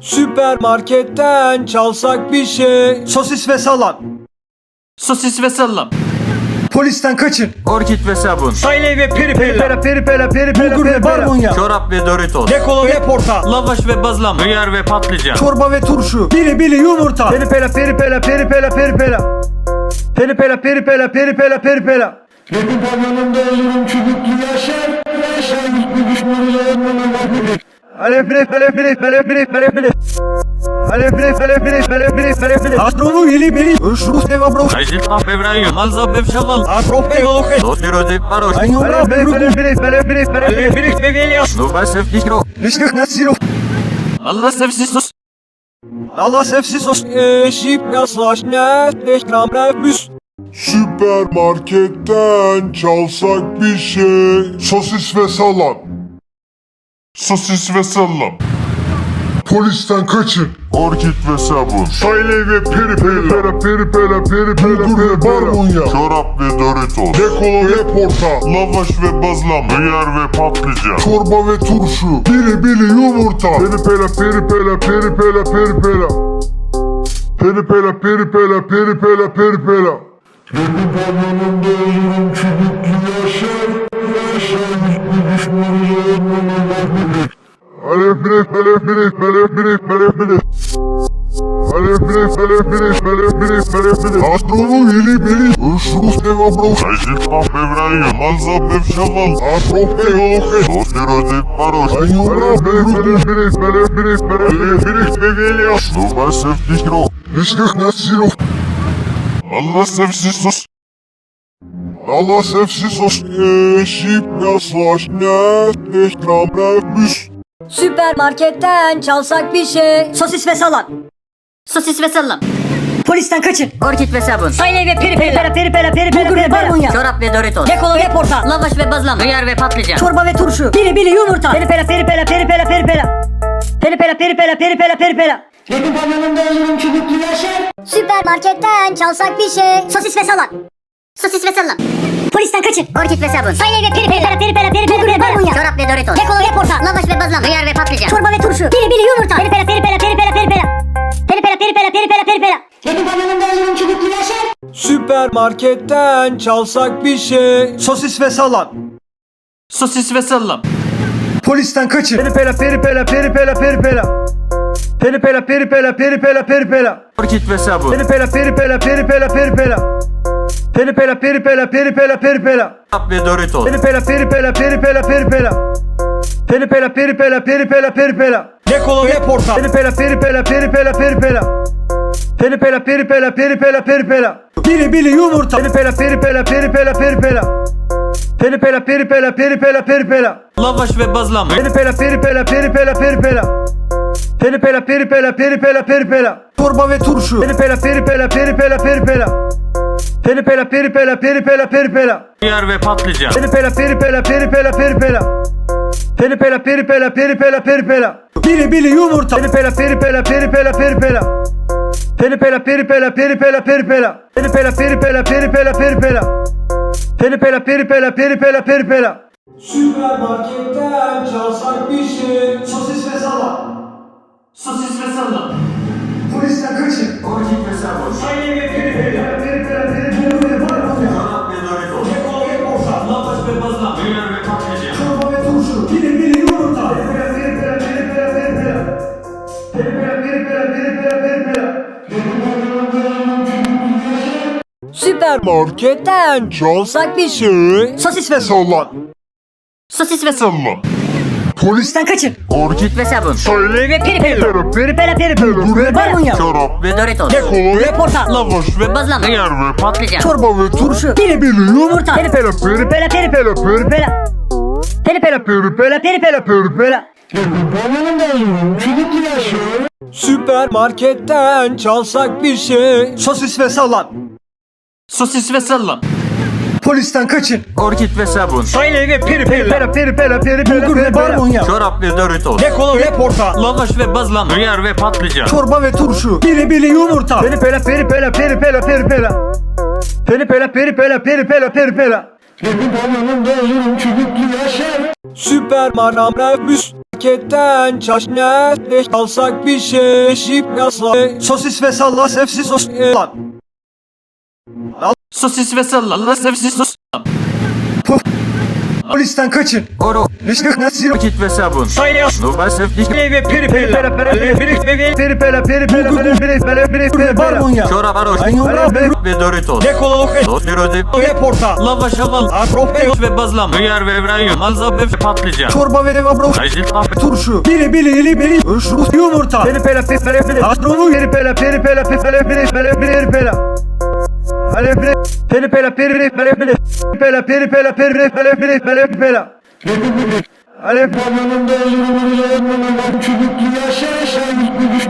Süpermarketten çalsak bir şey. Sosis ve salam. Sosis ve salam. Polisten kaçın. Orkid ve sabun. Sayley ve peri peri peri peri peri Bulgur ve barbunya. Çorap ve Doritos. Dekolo ve porta. Lavaş ve bazlama. Hıyar ve patlıcan. Çorba ve turşu. Bili bili yumurta. Peri peri peri peri peri peri peri peri. Peri peri peri peri peri peri peri peri. Benim pavyonumda olurum çubuklu yaşar. Yaşar bu düşmanı yanmana Alefre alefre alefre alefre. Alefre alefre alefre alefre. Astromu bili bili. Şurus deva bro. Ajit tam fevrayo. Malza bev şaval. Atrof de oke. Dotiro de paroş. Alefre alefre alefre alefre. Bevelias. Nuba sev dikro. Rişnik nasiro. Allah sevsiz sus. Allah sevsiz os. Eşip yaslaş ne? Ekran büs. Süpermarketten çalsak bir şey. Sosis ve salam. Sosis ve salam. Polisten kaçın. Orkid ve sabun. Sayley ve peri peri. Peri peri peri peri peri Bulgur ve barbunya. Çorap ve Doritos. Dekolo ve porta. Lavaş ve bazlama. Hıyar ve patlıcan. Çorba ve turşu. Bili bili yumurta. Peri peri peri peri peri peri peri peri. Peri peri peri peri peri peri peri peri. Benim pavyonumda olurum çubuklu yaşar. Yaşar bu düşmanı yanmana Alefre alefre alefre alefre. Alefre alefre alefre alefre. Astromu bili bili. Şurus deva bro. Ajit tam fevrayo. Malza bev şaval. Atrof de oke. Dotiro de paroş. Ayura alefre alefre alefre. Bevelias. Nuba sev dikro. Rişnik nasiro. Allah sevsiz sus. Eşip yaslaş ne? Ekran büs. Süpermarketten çalsak bir şey. Sosis ve salam. Sosis ve salam. Polisten kaçın. Orkid ve sabun. Sayley ve peri peri peri peri peri peri ve barbunya. Çorap ve Doritos. Dekolo ve porta. Lavaş ve bazlama. Hıyar ve patlıcan. Çorba ve turşu. Bili bili yumurta. Peri peri peri peri peri peri peri peri. Peri peri peri peri peri peri peri peri. Benim pavyonumda olurum çubuklu yaşar. Süpermarketten çalsak bir şey. Sosis ve salam. Sosis ve salam. Polisten kaçın. Orkid ve sabun. Sayley ve peri peri peri peri peri Bulgur ve barbunya. Çorap ve Doritos. Dekolo ve porta. Lavaş ve bazlama. Hıyar ve patlıcan. Çorba ve turşu. Bili bili yumurta. Peri peri peri peri peri peri peri peri. Peri peri peri peri peri peri peri peri. Benim pavyonumda olurum çubuklu yaşar. Süpermarketten çalsak bir şey. Sosis ve salam. Sosis ve salam. Polisten kaçın. Peri peri peri peri peri peri peri peri. Peri peri peri peri peri peri peri peri. Orkid ve sabun. Peri peri peri peri peri peri peri peri. Peri peri peri peri peri peri peri peri. Çorap ve Doritos. Peri peri peri peri peri peri peri peri. Peri peri peri peri peri peri peri peri. Dekolo ve porta. Peri peri peri peri peri peri peri peri. Peri peri peri peri peri peri peri peri. Bili bili yumurta. Peri peri peri peri peri peri peri peri. Peri peri peri peri peri peri peri peri. Lavaş ve bazlama. Peri peri peri peri peri peri peri peri. Peri peri peri peri peri peri peri peri. Çorba ve turşu. Peri peri peri peri peri peri peri peri. Peri peri peri peri peri peri peri peri. Hıyar ve patlıcan. Peri peri peri peri peri peri peri peri. Peri peri peri peri peri peri peri peri. Bili bili yumurta. Peri peri peri peri peri peri peri peri. Peri peri peri peri peri peri peri peri. Peri peri peri peri peri peri peri peri. Peri peri peri peri peri peri peri peri. Süpermarketten çalsak bir şey. Sosis ve salam. Sosis ve salam. Polisten kaçın. Süpermarketten çalsak bir şey. Sosis ve salam. Sosis ve. Salam. Polisten kaçın. Orkid ve sabun. Sayley ve peri peri. Peri peri peri peri. Bulgur ve barbunya. Çorap ve Doritos. Dekolo ve porta. Lavaş ve Bazlama. Hıyar ve Patlıcan. Çorba ve turşu. Bili bili yumurta. Peri peri peri peri peri peri peri peri. Peri peri peri peri peri peri peri peri. Süpermarketten çalsak bir şey. Sosis ve salam. Sosis ve salam. Polisten kaçın. Orkid ve sabun. Sayley ve peri peri peri peri peri peri peri Bulgur ve barbunya. Çorap ve Doritos. Dekolo ve porta. Lavaş ve bazlama. Hıyar ve patlıcan. Çorba ve turşu. Bili bili yumurta. Peri peri peri peri peri peri peri peri. Peri peri peri peri peri peri peri peri. Benim pavyonumda olurum çubuklu yaşar. Alsak bir şey şip yasa Sosis ve salla sefsiz sos lan Sosis ve sallam. Sosis sos. Polisten kaçın Oro. Rışkık nasıl Vakit ve sabun. Saylas Nuba sevdik. ve peri peri peri peri peri peri peri peri peri peri peri peri peri peri Barbunya Çorap aroş. Ve Doritos. Dekololuk Sos bir ödü. ve porta Lavaş alal. Afrofek Ve bazlam. Hıyar ve vrayın. Malza ve patlıcan. Çorba ve devamlı Acil kahve. turşu Biri bili ili bili Üşrus yumurta Peri peri peri peri peri Astronu Peri peri peri peri peri peri peri peri peri peri Peri peri peri peri peri peri peri peri peri peri peri peri peri peri peri peri Republik. Alep Yanımda ölürüm, ölürüm, ölürüm. Çubuklu yaşa yaşa, yüzlü düşmanı